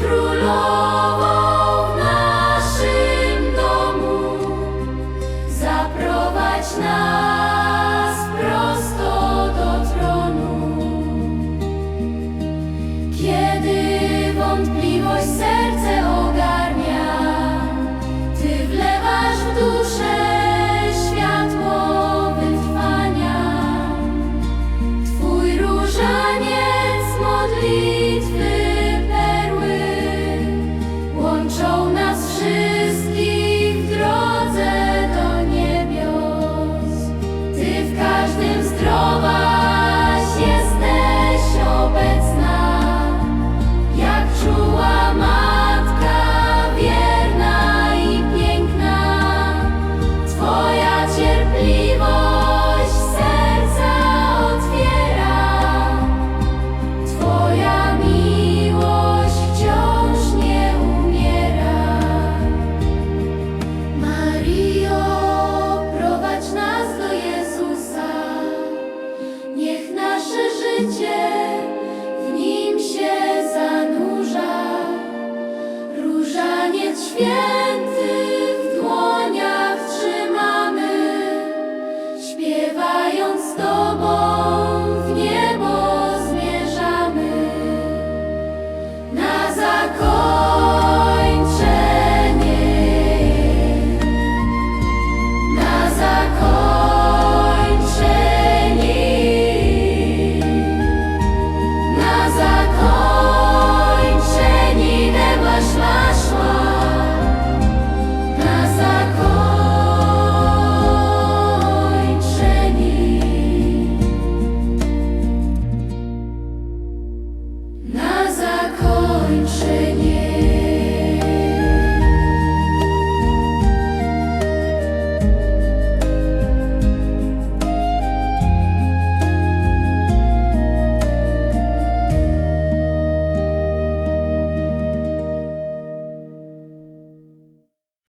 królował w naszym domu, zaprowadź nas prosto do tronu. Kiedy wątpliwość